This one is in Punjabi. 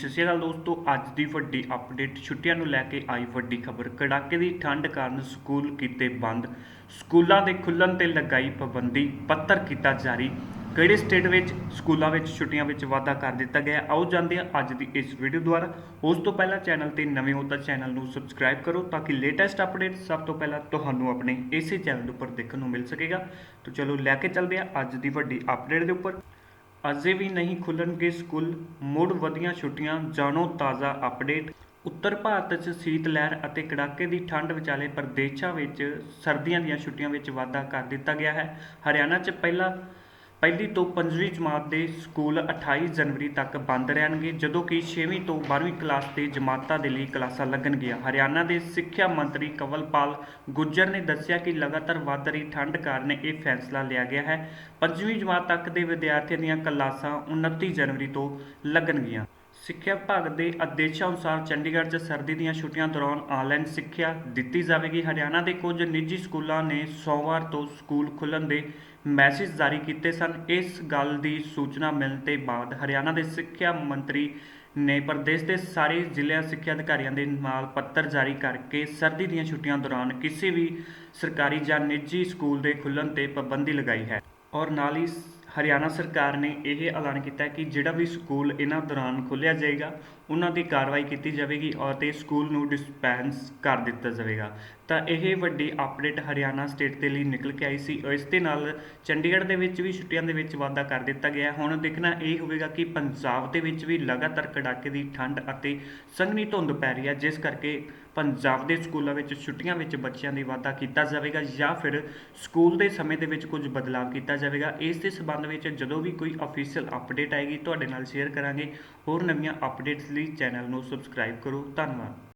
ਸਤਿ ਸ਼੍ਰੀ ਅਕਾਲ ਦੋਸਤੋ, ਅੱਜ ਦੀ ਵੱਡੀ ਅਪਡੇਟ ਛੁੱਟੀਆਂ ਨੂੰ ਲੈ ਕੇ ਆਈ ਵੱਡੀ ਖਬਰ। ਕੜਾਕੇ ਦੀ ਠੰਡ ਕਾਰਨ ਸਕੂਲ ਕੀਤੇ ਬੰਦ, ਸਕੂਲਾਂ ਦੇ ਖੁੱਲਣ ਤੇ ਲਗਾਈ ਪਾਬੰਦੀ, ਪੱਤਰ ਕੀਤਾ ਜਾਰੀ। ਕਿਹੜੇ ਸਟੇਟ ਵਿੱਚ, ਸਕੂਲਾਂ ਵਿੱਚ ਛੁੱਟੀਆਂ ਵਿੱਚ ਵਾਧਾ ਕਰ ਦਿੱਤਾ ਗਿਆ ਆਓ ਜਾਂਦੇ ਹਾਂ ਅੱਜ ਦੀ ਇਸ ਵੀਡੀਓ ਦੁਆਰਾ। ਉਸ ਤੋਂ ਪਹਿਲਾਂ ਚੈਨਲ ਤੇ ਨਵੇਂ ਹੋ ਤਾਂ ਚੈਨਲ ਨੂੰ ਸਬਸਕ੍ਰਾਈਬ ਕਰੋ ਤਾਂ ਕਿ ਲੇਟੈਸਟ ਅਪਡੇਟ ਸਭ ਤੋਂ ਪਹਿਲਾਂ ਤੁਹਾਨੂੰ ਆਪਣੇ ਇਸੇ ਚੈਨਲ ਉੱਪਰ ਦੇਖਣ ਨੂੰ ਮਿਲ ਸਕੇਗਾ। ਤਾਂ ਚਲੋ ਲੈ ਕੇ ਚੱਲਦੇ ਹਾਂ ਅੱਜ ਦੀ ਵੱਡੀ ਅਪਡੇਟ ਦੇ ਉੱਪਰ। ਅਜੇ ਵੀ ਨਹੀਂ ਖੁੱਲਣਗੇ ਸਕੂਲ। ਮੁੜ ਵਧੀਆਂ ਛੁੱਟੀਆਂ, ਜਾਣੋ ਤਾਜ਼ਾ ਅਪਡੇਟ। ਉੱਤਰ ਭਾਰਤ 'ਚ ਸੀਤ ਲਹਿਰ ਅਤੇ ਕੜਾਕੇ ਦੀ ਠੰਡ ਵਿਚਾਲੇ ਪ੍ਰਦੇਸ਼ਾਂ ਵਿੱਚ ਸਰਦੀਆਂ ਦੀਆਂ ਛੁੱਟੀਆਂ ਵਿੱਚ ਵਾਧਾ ਕਰ ਦਿੱਤਾ ਗਿਆ ਹੈ। ਹਰਿਆਣਾ 'ਚ ਪਹਿਲਾ ਪਹਿਲੀ ਤੋਂ 5ਵੀਂ ਜਮਾਤ ਦੇ ਸਕੂਲ 28 ਜਨਵਰੀ ਤੱਕ ਬੰਦ ਰਹਿਣਗੇ, ਜਦੋਂ ਕਿ 6ਵੀਂ ਤੋਂ 12ਵੀਂ ਕਲਾਸ ਦੇ ਜਮਾਤਾਂ ਦੇ ਲਈ ਕਲਾਸਾਂ ਲੱਗਣਗੀਆਂ। ਹਰਿਆਣਾ ਦੇ ਸਿੱਖਿਆ ਮੰਤਰੀ ਕਵਲਪਾਲ ਗੁੱਜਰ ਨੇ ਦੱਸਿਆ ਕਿ ਲਗਾਤਾਰ ਵੱਧ ਰਹੀ ਠੰਡ ਕਾਰਨ ਇਹ ਫੈਸਲਾ ਲਿਆ ਗਿਆ ਹੈ। 5ਵੀਂ ਜਮਾਤ ਤੱਕ ਦੇ ਵਿਦਿਆਰਥੀਆਂ ਦੀਆਂ ਕਲਾਸਾਂ 29 ਜਨਵਰੀ ਤੋਂ ਲੱਗਣਗੀਆਂ। ਸਿੱਖਿਆ ਵਿਭਾਗ ਦੇ ਆਦੇਸ਼ਾਂ ਅਨੁਸਾਰ ਚੰਡੀਗੜ੍ਹ 'ਚ ਸਰਦੀ ਦੀਆਂ ਛੁੱਟੀਆਂ ਦੌਰਾਨ ਆਨਲਾਈਨ ਸਿੱਖਿਆ ਦਿੱਤੀ ਜਾਵੇਗੀ। ਹਰਿਆਣਾ ਦੇ ਕੁਝ ਨਿੱਜੀ ਸਕੂਲਾਂ ਨੇ ਸੋਮਵਾਰ ਤੋਂ ਸਕੂਲ ਖੁੱਲ੍ਹਣ ਦੇ ਮੈਸੇਜ ਜਾਰੀ ਕੀਤੇ ਸਨ। ਇਸ ਗੱਲ ਦੀ ਸੂਚਨਾ ਮਿਲਣ ਤੇ ਬਾਅਦ ਹਰਿਆਣਾ ਦੇ ਸਿੱਖਿਆ ਮੰਤਰੀ ਨੇ ਪ੍ਰਦੇਸ਼ ਦੇ ਸਾਰੇ ਜ਼ਿਲ੍ਹਿਆਂ ਸਿੱਖਿਆ ਅਧਿਕਾਰੀਆਂ ਦੇ ਨਾਲ ਪੱਤਰ ਜਾਰੀ ਕਰਕੇ ਸਰਦੀ ਦੀਆਂ ਛੁੱਟੀਆਂ ਦੌਰਾਨ ਕਿਸੇ ਵੀ ਸਰਕਾਰੀ ਜਾਂ ਨਿੱਜੀ ਸਕੂਲ ਦੇ ਖੁੱਲ੍ਹਣ ਤੇ ਪਾਬੰਦੀ ਲਗਾਈ ਹੈ। ਔਰ ਨਾਲ ਹੀ ਹਰਿਆਣਾ ਸਰਕਾਰ ਨੇ ਇਹ ਐਲਾਨ ਕੀਤਾ ਕਿ ਜਿਹੜਾ ਵੀ ਸਕੂਲ ਇਹਨਾਂ ਦੌਰਾਨ ਖੋਲ੍ਹਿਆ ਜਾਏਗਾ, ਉਹਨਾਂ ਦੀ ਕਾਰਵਾਈ ਕੀਤੀ ਜਾਵੇਗੀ ਔਰ ਅਤੇ ਸਕੂਲ ਨੂੰ ਡਿਸਪੈਂਸ ਕਰ ਦਿੱਤਾ ਜਾਵੇਗਾ। ਤਾਂ ਇਹ ਵੱਡੀ ਅਪਡੇਟ ਹਰਿਆਣਾ ਸਟੇਟ ਦੇ ਲਈ ਨਿਕਲ ਕੇ ਆਈ ਸੀ। ਇਸ ਦੇ ਨਾਲ ਚੰਡੀਗੜ੍ਹ ਦੇ ਵਿੱਚ ਵੀ ਛੁੱਟੀਆਂ ਦੇ ਵਿੱਚ ਵਾਧਾ ਕਰ ਦਿੱਤਾ ਗਿਆ ਹੁਣ ਦੇਖਣਾ ਇਹ ਹੋਵੇਗਾ ਕਿ ਪੰਜਾਬ ਦੇ ਵਿੱਚ ਵੀ ਲਗਾਤਾਰ ਕੜਾਕੇ ਦੀ ਠੰਡ ਅਤੇ ਸੰਘਣੀ ਧੁੰਦ ਪੈ ਰਹੀ ਹੈ, ਜਿਸ ਕਰਕੇ ਪੰਜਾਬ ਦੇ ਸਕੂਲਾਂ ਵਿੱਚ ਛੁੱਟੀਆਂ ਵਿੱਚ ਬੱਚਿਆਂ ਦੀ ਵਾਧਾ ਕੀਤਾ ਜਾਵੇਗਾ ਜਾਂ ਫਿਰ ਸਕੂਲ ਦੇ ਸਮੇਂ ਦੇ ਵਿੱਚ ਕੁਝ ਬਦਲਾਅ ਕੀਤਾ ਜਾਵੇਗਾ। ਇਸ ਦੇ ਸਬੰਧ ਵਿੱਚ ਜਦੋਂ ਵੀ ਕੋਈ ਅਫੀਸ਼ੀਅਲ ਅਪਡੇਟ ਆਏਗੀ, ਤੁਹਾਡੇ ਨਾਲ ਸ਼ੇਅਰ ਕਰਾਂਗੇ। ਹੋਰ ਨਵੀਆਂ ਅਪਡੇਟਸ ਲਈ ਚੈਨਲ ਨੂੰ ਸਬਸਕ੍ਰਾਈਬ ਕਰੋ। ਧੰਨਵਾਦ।